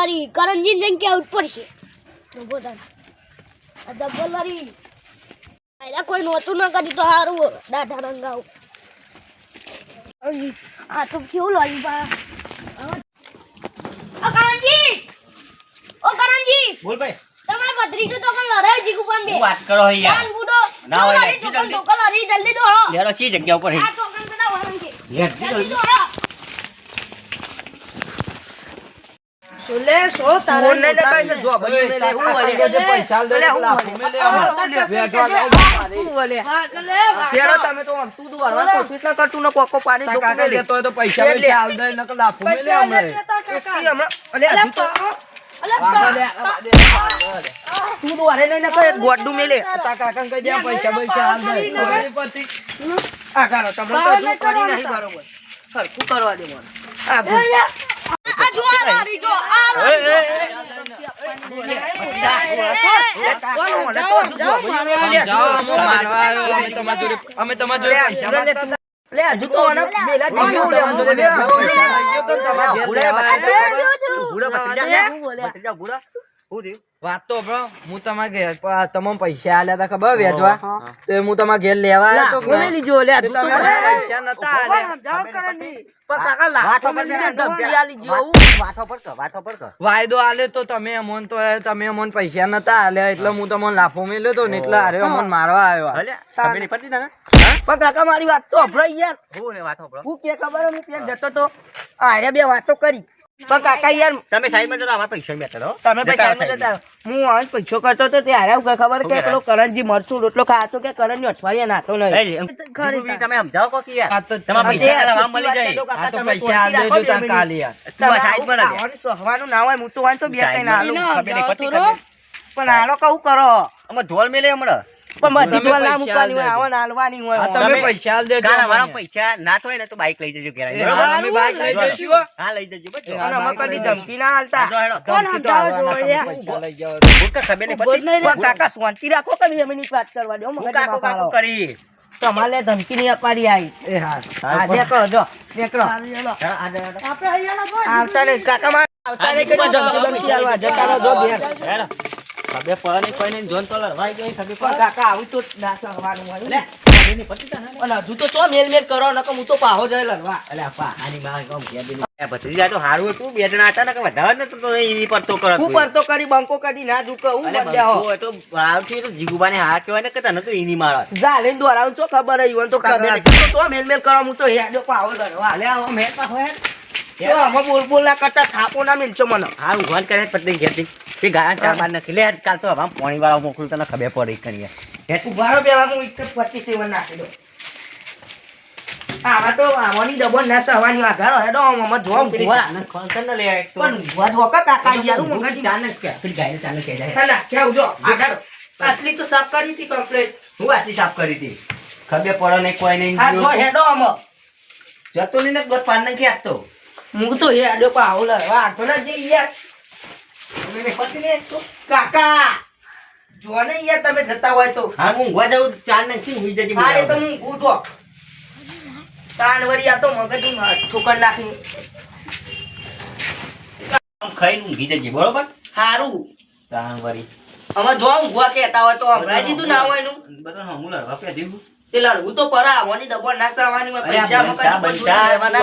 ડબ્બલરી કરંજી જઈને કેવું જ પડશે? કોઈ નહોતું ન કરી તો સારું દાઢા રંગાવું. આ તો કેવું ઓ કરંજી ઓ કરંજી બોલ ભાઈ. તમાર ભત્રીજો તો કણ લડાઈ જીગુ પણ બે. વાત કરો હે યાર? કાન બુડો. ના હોય, જલ્દી. જલ્દી દોડો. લેડો ચી જગ્યા ઉપર હે? આ ટોકન બનાવો લેડો જલ્દી. દોડો. સોલે સો તારા ને કઈ જો બની લે હું વલે જે પૈસા લે લાખો મેલે વેઠવા લાવ હા તમે તો તું દુવાર કોશિશ ના કરતું ને કોકો પાણી જો કાકા લેતો તો પૈસા લે. હાલ દે નક લાખો મેલે હમણે હમણે અલે હજી તો તું દુવારે વારે લઈને કઈ ગોડું મેલે. તા કાકા કઈ દે પૈસા પૈસા હાલ દે. પતિ આ કારો તમને તો કરી નહીં બરોબર. સરખું કરવા દે મને આ અમે તમારા જોડે પૈસા લે હજુ તો આના પેલા જીવ્યો લે હજુ લે ગયો તો તમારા ઘેર ભૂડા ભત્રીજા ભત્રીજા ભૂડા શું થયું? વાત તો બ્રો હું તમારા ઘેર પ- પૈસા આલ્યા તા ખબર વેચવા? તો હું તમારા ઘેર લેવા આવ્યો તો કોને લીધો લે તમે પૈસા નતા આલ્યા. પણ કાકા લાખો માં લીધા, ધમકી આલી જેવું. વાતો પર કર વાતો પર કર. વાયદો આલે તો તમે અમોન તો તમે અમોન પૈસા નતા આલ્યા એટલે હું તમને લાફો મેલ્યો તો ને એટલે અરે અમોન મારવા આવ્યો પડતી તને? પણ કાકા મારી વાત તો અભરાઈ યાર. હું ને વાતો હું કે ખબર હું જતો તો. આરે બે વાતો કરી. પણ કાકા યાર તમે સાઈડમાં જરા અમારા પૈસા બેઠા રહો તમે પૈસા જતા હું આજ પૈસો કરતો તો ત્યારે આવું ખબર કે? પેલો કરણજી મરચું રોટલો ખાતો કે કરણજી અઠવાડિયે નાતો નહીં. તમે સમજાવો કોક યાર. તો તમારા પૈસા આ આમ મળી જાય. આ તો પૈસા આ દેજો તાં કાલે યાર. તું સાઈડ પર ના લે. ખાવાનું સોહવાનું ના હોય હું તો વાંચો બે કઈ ના સાઈડમાં. ખબર નહીં પડતી પણ આલો કઉ કરો. અમે ધોલ મેલે હમણાં. પણ બધી તો ના પૈસા હોય આલ આવા હોય તમે તમે- પૈસા દેજો કાલ અમારા પૈસા ના થાય ને તો બાઈક લઈ જજો ઘેર એ બરોબર? હા, અમે બાઈક લઈ જઈશું. હા લઈ જજો બસ. અને અમે કદી ધમકી ના હાલતા હેડો, હેડો. કોણ સમજાવો જો તમે યાર? પૈસા લઈ જાઓ. ભૂલ ખબર નહીં પડતી. કાકા શાંતિ રાખો કે બે વાત કરવા દો કાકો કાકો કરી તમારે ધમકી ની આપવાની આવી એ હા. જો દેખો હા, આ જ- આપણે અહીંયા ના બોલ. આવતા નહીં કાકા માં આવતા નહીં ધમકી ધમકી જતા રહો જો ઘેર. હેડો. ખબર પડે નહીં, કોઈ નહીં. જોન તો લડવાઈ ગઈ, ખબર પણ કાકા આવું તો ના સહવાનું હોય લે, એની પડતી તને? અને હજુ તો ચો મેલ મેલ કરો નકર હું તો પાહો જાય લડવા અલે આપા, આની માં કોમ કે બી ભત્રીજા તો હારું હતું, બે જણા હતા ને કે વધારે નતું તો એની પર તો કરત હું પર તો કરી બંકો કરી ના ઝૂકો હું બંધ હો તો આવતી તો જીગુબાને હા કહેવાય ને કે તને તો એની મારા જા લઈને દોરાવું છો ખબર હોય તો ખબર. તો મેલ મેલ કરો હું તો હેડો પાહો લડવા અલે આવો મેં પાહો હે તો આમાં બોલ બોલ ના કરતા થાપો ના મિલશો મને હા ઊંઘવાન કરે છે પતલી ઘેરથી. તે ગાયા ચાર બાર નાખી. લે કાલ તો હવા પાણી વાળા મોકલું તને ખબર પડે કણીએ. ઉભારો પેલા હું એક પચીસ સેવન નાખી દો આવા તો આવાની ડબલ ના સવાની આધાર હેડો આમાં જો પેલી ઊંઘવા. ચાનક ખોલતા ને લે એક તો. પણ ઊંઘવા જો કા કાકા યાર પેલી ચાનક કે, પેલી ગાયને ચાનક કે જાય. ના ના કેવું જો આગળ આટલી તો સાફ કરી હતી કમ્પ્લીટ હું આટલી સાફ કરી હતી? ખબર પડે નહીં કોઈ નહીં હા હેડો આમાં. જતો ને ગોત પાડ નાખી આપતો હું તો હેડો લડવા આટો ના જઈ યાર મને પડતી નહીં એક તો. કાકા જો ને યાર તમે જતા હોય તો. હા હું ઊંઘવા જાઉં ચાર નાખી ને હુઈ જજે તો હું ગુજો તાન વરી આ તો મગજમાં ઠોકર નાખી. આમ ઊંઘી જજે બરોબર? સારું તાણ વળી. અમે જો ઊંઘવા કહેતા હોય તો હમણાં દીધું ના હોયનું બધો હમું લડવા પે દીધું. તે લડવું તો પરા આવવાની દબણ નાસાવાની પૈસા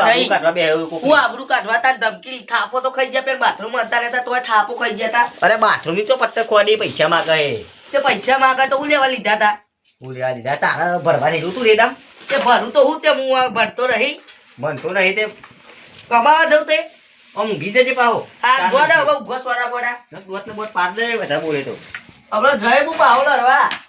નહીં. કાઢવા બે. હું આબરૂ કાઢવા ધમકી થાપો તો ખાઈ ગયા પેલા બાથરૂમ હતા રહેતા તોય થાપો ખાઈ ગયા તા. અરે બાથરૂમની તો પત્તર ખોડી પૈસા માંગે. હે. તે પૈસા માંગા તો હું લેવા લીધા તા. હું લેવા લીધા તારા ભરવા નહીં તું રેડામ તે ભરું તો હું તે હું ભરતો રહી. બનતો નહીં તે. કમાવા જવું તે. ઊંઘી જજે પાહો. હા હવે ઊભો સોરા બોરા. બોટ ને બોટ પાડ દે બધા બોલે તો. હવે જય હું પાહો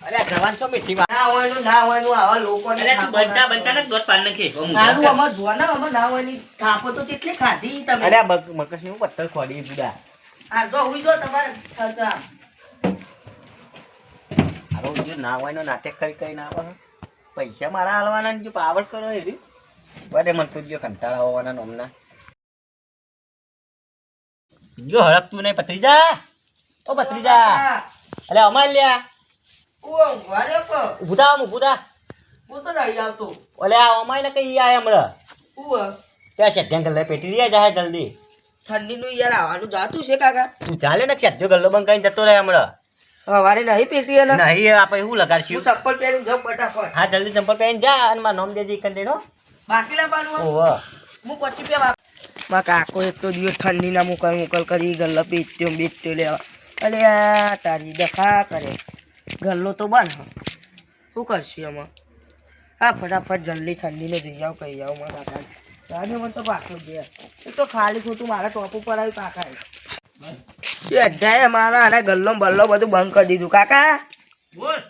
અરે જવાન છો મીઠી વાત. ના હોયનું ના હોયનું આવા લોકોને અરે તું બનતા બનતા ને દોત પાડ નાખી. આમ ઊંઘ્યા સારું અમાર જો ને અમે ના હોયની થાપો તો કેટલી ખાધી તમે. અરે આ મગ- મગજની ખોડી બુડા હા જો હુઈ જો તમારે ખર્ચા હારો જો ના હોય નો નાટક કરી કરી ના આવે પૈસા મારા હાલવાના ને જો પાવર કરો બધે મન તું જો કંટાળા હોવાના નોમના જો હડકતું નહીં પત્રીજા ઓ પત્રીજા અલે અમાર લ્યા. વાળ્યો કો? ઊભું મુ આમ ઊભું થા તો નહીં આવતો. ઓલે આ અમાય ને કઈ આયા હમણાં. ઉવ ત્યાં છે ઢેંગલ લે પેટી રહ્યા જાય જલ્દી. ઠંડીનું યાર આવવાનું જાતું છે કાકા. તું ચાલે ને છેજો ગલ્લો બંધ કરીને જતો રહે હમણાં. હવારે નહીં પેટી ને? નહીં આપણે હું હું લગાડશું ચપ્પલ પહેરીને જાઉં ફટાફટ. હા જલ્દી ચંપલ પહેરીને જા અને મારું નોમ દેજી કંટેનો બાકી લાવવાનું ઓહો હું પછી પે માં કાકો એક તો દિવસ ઠંડીના મુકલ મુકલ કરી ગલ્લો બેચ્યો બેચ્યો લેવા અરે આ તારી દખા કરે. ગલ્લો તો બન શું કરશું એમાં હા ફટાફટ જલ્દી ઠંડીને જઈ આવ કહી આવ મારા કાકા મને તો પાછું દે. એ તો ખાલી ખોટું મારા ટોપ ઉપર આવ્યું કાકા અધ્યાય મારા આને ગલ્લો બલ્લો બધું બંધ કરી દીધું. કાકા? બોલ.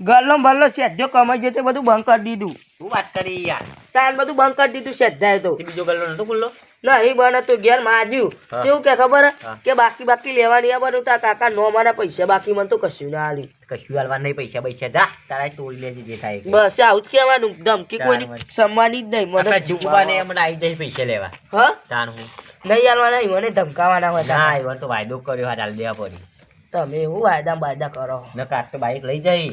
ગલ્લો બલ્લો સેજો કમાઈ જતો બધું બંધ કરી દીધું. શું વાત કરી યાર? તાર બધું બંધ કરી દીધું સેજાય તો. બીજો ગલ્લો નતો ખુલ્લો? નહીં બને તો ઘેર માજ્યું. કેવું કે ખબર? હે? કે બાકી બાકી લેવાની કાકા નો મારા પૈસા બાકી મને તો કશું ના આલી. કશું આલવા નહીં પૈસા પૈસા જા તારા તોડી લેજે જે થાય બસ આવું જ કહેવાનું. ધમકી કોઈની તાર જ નહીં મને. જુગવાને હમણાં આવી જાય પૈસા લેવા. હા? હું. નહીં આલવાના મને ધમકાવાના ના કાકા. તો વાયદો કર્યો હા દેવા પડી. તમે એવું વાયદા બાયદા કરો. ન કાટ તો બાઈક લઈ જઈ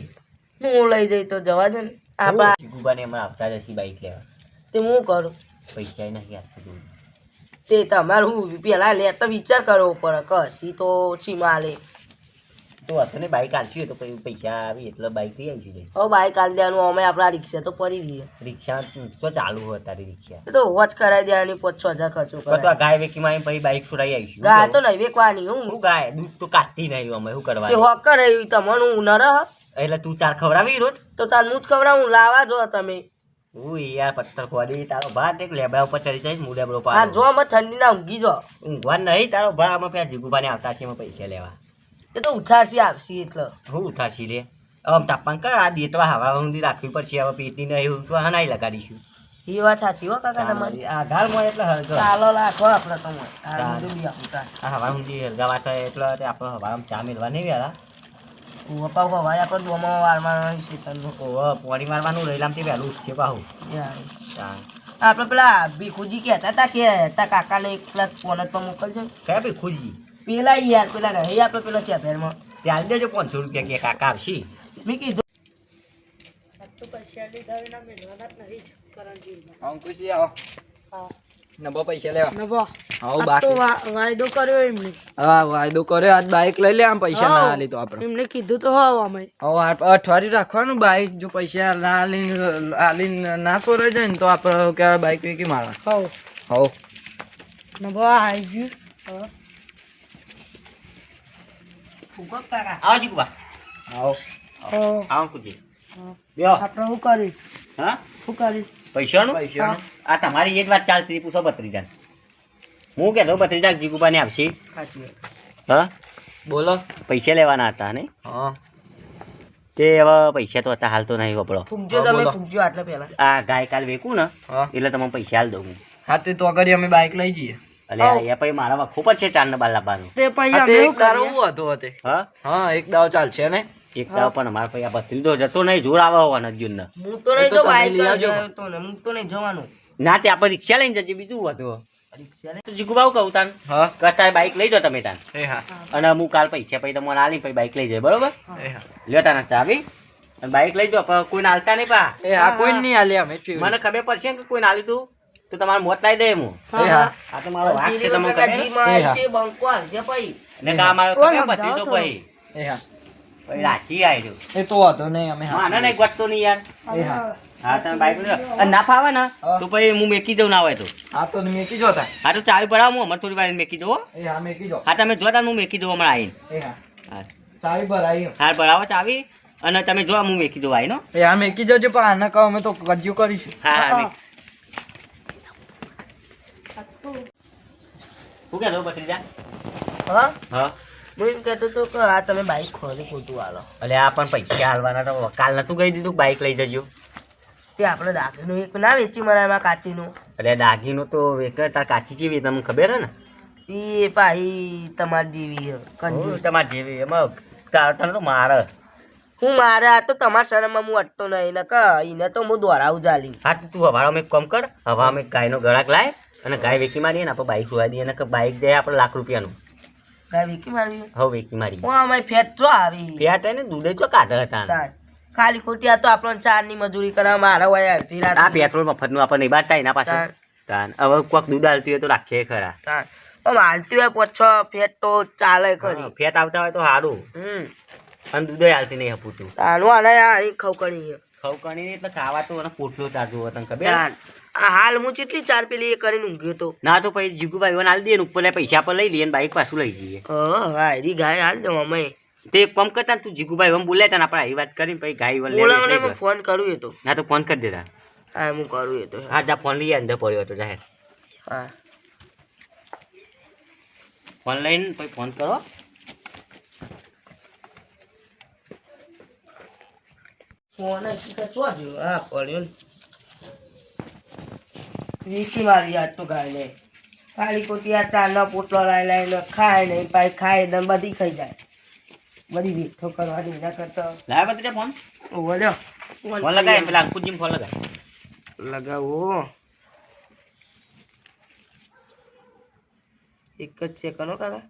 હું લઈ જઈ તો જવા દે ને. આપણા જીગુબાને હમણાં આવતા જશી બાઈક લેવા. તે હું કરું? પૈસા નથી આપતું તું. તમારે હું પેલા લે તો વિચાર કરવો પડે કશી તો ઓછી માલે. તો હતો ને બાઈક હોય તો પછી પૈસા આવી એટલે બાઈક લઈ આવી હવે બાઈક આલી દેવાનું અમે આપણા રિક્ષા તો પડી રહીએ રિક્ષા તો ચાલુ હોય તારી રિક્ષા. એ તો વોચ કરાવી દેવાની પાંચ છ હજાર ખર્ચો તો ગાય વેકીમાં આવીને પછી બાઈક છોડાઈ આવીશું. ગાય તો નહીં વેકવાની હું. ગાય? દૂધ તો કાઢતી નહીં અમે શું કરવા હોકર એવી તમને હું ન રહ એટલે તું ચાર ખવડાવી રોજ? તો તાર હું જ ખવડાવું લાવા જો તમે. હું યાર પથ્થર ખોડી તારો ભાત એક લેબડા ઉપર ચડી જાય મુડે લેબડો પાર જો જો અમે ઠંડીના ઊંઘી જો. ઊંઘવા નહીં તારો ભા આમાં ફેર જીગુભાને આવતા છે પૈસા લેવા. એ તો ઉઠાસી આવશી એટલે. હું ઉઠાસી રે? આમ તાપમાન કર આ દેતવા હવા ઊંધી રાખવી પડશે હવે પેટની ને એવું તો હનાઈ લગાડીશું. એ વાત સાચી હો કાકા તમારી. આ ગાલ મળે એટલે હળગો. ચાલો લાખો આપણે તો આ હવા ઊંધી હળગાવા એટલે આપણે હવામાં ચા મેળવા નહીં વેલા હું અપાવ હવાય આપણે દોમાં વારવાનું છે તનનું. ઓહો પોણી મારવાનું રહીલામથી તે ઉઠશે પાહું. યાર. આપણે પેલા ભીખુજી કહેતા હતા કે તા કાકાને એક પેલા ફોન પર મોકલજો. કયા ભાઈ ખુજી પેલા યાર પેલા રહી આપણે પેલા શહેરમાં ત્યાં દેજો પાંચસો રૂપિયા કે કાકા આવશે. મેં કીધું. અંકુશી આવો. નબો પૈસા લેવા. નબો. હા બાકી. વાયદો કર્યો એમને હા વાયદો કર્યો. આજ બાઈક લઈ લે આમ પૈસા ના આલી તો આપણે એમને કીધું તો હોવ અમે હવે અઠવાડિયું રાખવાનું બાઈક. જો પૈસા ના આલીને આલી ના સોરે જાય ને તો આપણે કે બાઈક વેકી મારા હોવ. હો નબો આવી ગયું. ફૂગો કાકા આવો જીગુબા આવો આવો કુજી. લ્યો આપણે શું કરી હા? શું કરી પૈસાનું? પૈસાનું. આ તમારી એ જ વાત ચાલતી હતી, પૂછો ભત્રીજાને. હું કહેતો ભત્રીજા જીગુબાને આવશે સાચી હા? બોલો. પૈસા લેવાના હતા ને હા. તે હવે પૈસા તો હતા હાલ તો નહીં વપડો. ફૂગજો તમે. ફૂગજો આટલા પહેલા. આ ગાય કાલ વેકું ને એટલે તમે પૈસા હાલ દઉં હા. તે તો કરી અમે બાઈક લઈ જઈએ. અલે એ પછી મારા વખો પર છે ચાર ને બાર લાવવાનું. તે પછી અમે એક દારો હતે હા? હા એક દાવ ચાલશે ને? એક દાવ પણ અમારા પછી આ ભત્રીજો જતો નહીં જોર આવે હોવા અર્જુન ને હું તો નહીં તો બાઇક લઈ આવજો. તો ને હું તો નહીં જવાનું. ના તે આપણે રિક્ષા લઈને જજે બીજું હતું? તો કહું તાન. હા. બાઈક લઈ જાઓ તમે તાન. અને હું કાલ પૈસા પછી તમને આલી પછી બાઈક લઈ જાય બરોબર? એ લ્યો તાના ચાવી. અને બાઈક લઈ જાઓ પણ કોઈને હાલતા નહીં પા. એ હા કોઈ નહીં આલે અમે મને ખબર પડશે કે કોઈને હાલી તું તો તમારે મોત લાવી દે હું એ આ તો મારો વાક છે તમને ખબર? બંકો આવશે પછી. ને કા મારો ખબર ભત્રીજો પછી. એ હા. પછી રાશિ આવ્યો એ તો નહીં અમે હા. નહીં ગોતતો નહીં યાર. એ હા. હા તમે બાઈક લઈ ના ફાવે ને તો પછી હું મેકી દઉં ના હોય તો. હા તો મેકી જો હા તો ચાવી પડાવો હું હમણાં થોડી વાર મેકી દઉં એ હા મેકી જો હા તમે જોતા હું મેકી દઉં હમણાં આવીને. એ હા. ચાવી હા પડાવો ચાવી અને તમે જો હું મેકી દઉં આવીનો. એ હા મેકી જજો પણ આને કહો અમે તો કજ્યું કરીશું. હા હા શું કહેતો ભત્રીજા? હા? હા. કહેતો હતો કે આ તમે બાઈક ખોલી ખોટું હાલો અલે આ પણ પૈસા હાલવાના તો કાલ નતું કહી દીધું બાઈક લઈ જજો? તે આપણે દાગીનું એક ના વેચી મળે એમાં કાચીનું. એટલે દાગીનું તો એક તાર કાચી જેવી તમને ખબર હે ને? એ ભાઈ તમારી જેવી કંજૂસ. તમારે જેવી એમાં તાર તને તો મારે. હું મારે આ તો તમારા શરમમાં હું અટતો નહીં ને એને તો હું દોરાવું ચાલી હા તો હવારમાં એક કામ કર હવામાં એક ગાયનો ગળાક લાય અને ગાય વેકી મારીએ ને આપણે બાઈક સુવા દઈએ ને બાઇક બાઈક જાય આપણે લાખ રૂપિયાનું. ગાય વેકી મારવી હવે વેકી મારી હું અમારી ફેટ ચો આવી. ફેટ ને દૂધે ચો કાઢે હતા. ખાલી ખોટી આ તો આપણને ચારની મજૂરી કરવા મારા હોય અડધી રાત આ પેટ્રોલ મફતનું આપણને બાર થાય ના પાસે તાન હવે કોક દૂધ આલતી હોય તો રાખીએ ખરા. તાન પણ હાલતી હોય પોછો ફેટ તો ચાલે ખરી. ફેટ આવતા હોય તો સારું હમ. અને દૂધ હાલતી નહીં હપુતું. તાનું આને આ ખવકણી છે. ખવકણી એટલે ખાવા તો અને પોટલો ચાલતું હોય તને ખબર? હાલ હું કેટલી ચાર પેલી એ કરીને ઊંઘ્યો તો. ના તો પછી જીગુભાઈ દઈએ ને ઉપર પૈસા પર લઈ લઈએ બાઈક પાછું લઈ જઈએ. હા હા ગાય હાલ દઉં અમે. તે એક કામ કરતા તું જીગુભાઈ હમ બોલાય તને આપણે આવી વાત કરીને પછી ગાય વન મને ફોન કરું એ તો. ના તો ફોન કરી દેતા. હા હું કરું એ તો. હા જા ફોન લઈ અંદર પડ્યો હતો જાહેર હા. ફોન લઈને પછી ફોન કરો. ફોન હા પડ્યો ને. મારી યાદ તો ગાય નહીં ખાલી કોટી આ ચાનો પોટલો લાઈ લાઈને ખાય નહીં પાછી ખાય ને બધી ખાઈ જાય. બધી વીઠો કરવાની ના કરતો. લાવ્યા બધા ફોન? વળ્યો. ફોન લગાય પેલા અંકુરજી ફોન લગાય. લગાવો. એક જ છે કરો કાકા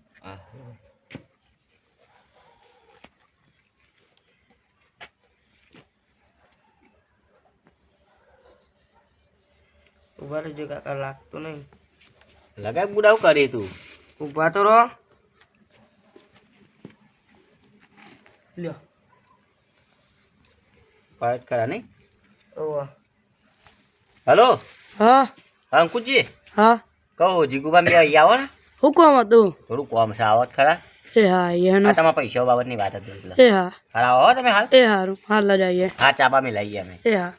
ઊભા રહેજો કાકા લાગતો નહીં. લગાય બુડાવ કરે તું. ઊભા તો રહો. લ્યો. પાર્ટ કરા નહીં? ઓવા. હલો? હા. હા અંકુજી હા. કહો જીગુભાઈ બે અહીં આવો ને. હું કોમ હતું? થોડું કોમ છે આવત ખરા. એ હા એનો તમારા પૈસા બાબતની વાત હતી એટલે. એ હા. ખરા આવો હો તમે હાલ. એ હારું હાલ જ જઈએ હા ચાબા મે લઈએ અમે. એ હા.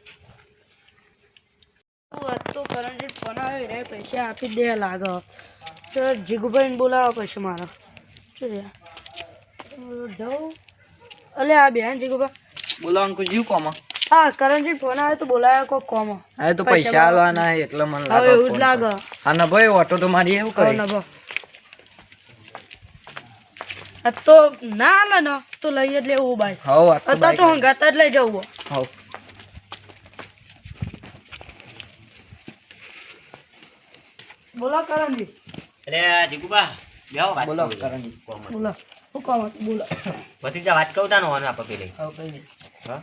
તો કરંટ ફોન રે પૈસા આપી દે લાગે. જીગુભાઈ જીગુભાઈને બોલાવો પછી મારો. શું જાઉં. અલે આ બેન જીગુભા. બોલો અંકુ જીવ કોમાં? હા કરણજી ફોન આવ્યો તો બોલાયો કોઈ કોમ. હવે તો પૈસા આલવાના હે એટલે મને લાગે એવું જ લાગે. હા ના ભાઈ ઓટો તો મારી એવું કરી. આ તો ના આલે ને તો લઈ જ લેવું ભાઈ હવ અત્યારે તો હંગાત જ લઈ જવું હવ બોલો કરણજી. અરે જીગુબા બેહો વાત બોલો કરું. બોલો શું કામ બોલો. ભત્રીજા વાત કહું તાનો પેલી કઈ હા?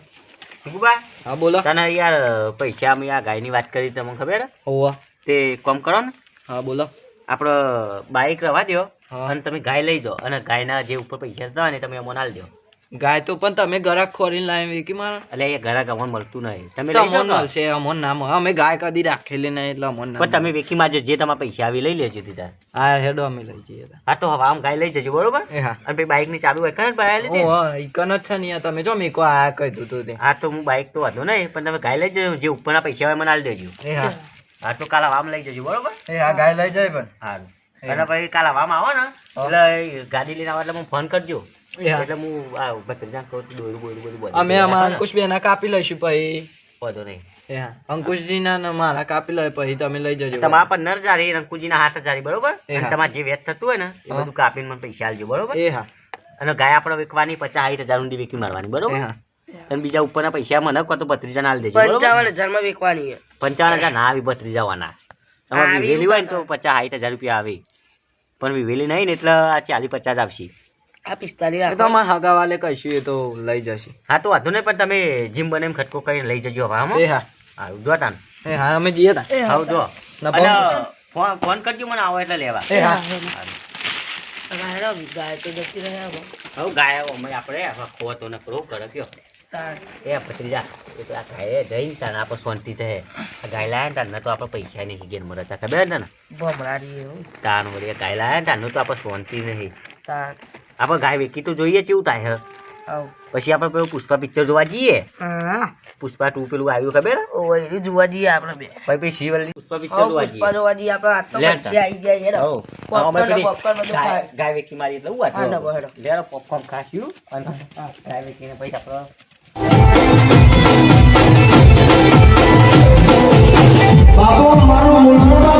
હા બોલો. તને યાર પૈસા અમે આ ગાયની વાત કરી તમને ખબર? હોવા તે કોમ કરો ને. હા બોલો. આપણો બાઈક રવા દો અને તમે ગાય લઈ જાઓ અને ગાયના જે ઉપર પૈસા હતા ને તમે અમને આલ દો ગાય તો પણ તમે ગરાક ખોરીને લાવી વેકી મારા. એટલે એ ગરાક અમોન મળતું નહીં. તમે લઈ જાઓ તમોન ને. મળશે અમોન નામ અમે ગાય કદી રાખેલી નહીં એટલે અમોન પણ તમે વેકી માં જે તમારા પૈસા આવી લઈ લેજો દીધા. હા હેડો અમે લઈ જઈએ હા તો હવે આમ ગાય લઈ જજો બરોબર? અને પછી બાઈકની ચાલુ હોય જ બાય લીધી ઓ એકન જ છે ને યાર તમે જો મેકો આ કહી તું તે. હા તો હું બાઇક તો વાંધો નહીં પણ તમે ગાય લઈ જજો જે ઉપરના પૈસા હોય મને આલ દેજો. એ હા. હા તો કાલ આમ લઈ જજો બરોબર? એ હા ગાય લઈ જાય પણ. હા. અને પછી કાલ આમ આવો ને. એટલે ગાડી લઈને આવો એટલે મને ફોન કરજો. હા એટલે હું આ ભત્રીજા કહું દોરું બોરું બધું બધું અમે અમારા અંકુશ બેના કાપી લઈશું પછી વાંધો નહીં હા અંકુશજી ના મારા કાપી લઈ પછી તમે લઈ જજો તમારા પંદર હજાર એ ના હાથ હજાર બરોબર અને તમારે જે વેચ થતું હોય ને એ બધું કાપીને મને પૈસા આલજો બરોબર એ હા અને ગાય આપણે વેચવાની પચાસ સાઠ હજાર ઊંધી વેકી મારવાની બરોબર હા અને બીજા ઉપરના પૈસા મને કહો તો બત્રીજા આલ દેજો બરોબર પંચાવન હજારમાં વેકવાની છે પંચાવન હજાર ના આવી બત્રીજા વાના તમારે વિવેલી હોય ને તો પચાસ સાઠ હજાર રૂપિયા આવે પણ વિવેલી નહીં ને એટલે આ ચાલી પચાસ આવશે આ પિસ્તાલીસ એ. તો અમારા હગાવાલે કહીશું એ તો લઈ જશે. હા તો વાંધો નહીં પણ તમે જીમ બને એમ ખટકો કરીને લઈ જજો હવે એ હા. હા જો તાન. એ હા અમે જઈએ તા હા. જો. અને ફોન ફોન કરજો મને આવો એટલે લેવા. એ હા. ગાય તો જતી રહે હવે. ગાય અમે આપણે હવે ખોતો ને કરો કરે કયો એ ભત્રીજા એ તો આ ગાય જઈને તાને આપણે શાંતિ થશે આ ગાય લાયા ને તાને તો આપણે પૈસા નહીં ગેર મળે. ખબર ને તાન? વળી ગાય લાયા ને તો આપણે શાંતિ નહીં. આપણે ગાય વેકી તો જોઈએ કેવું થાય હે. પછી આપણે પેલું પુષ્પા પિક્ચર જોવા જઈએ. પુષ્પા ટુ પેલું આવ્યું ખબર? ઓય જોવા જઈએ આપણે બે. ભાઈ પછી શિવલ પુષ્પા પિક્ચર જોવા જોવા જઈએ આપણે આટલો પછી આવી. ગયા યાર હો પોપકોર્ન ગાય વેકી મારી એટલે ઉવા હા લેરો પોપકોર્ન ખાશું અને ગાય વેકીને પછી આપણે બાપો મારો મૂળસોડા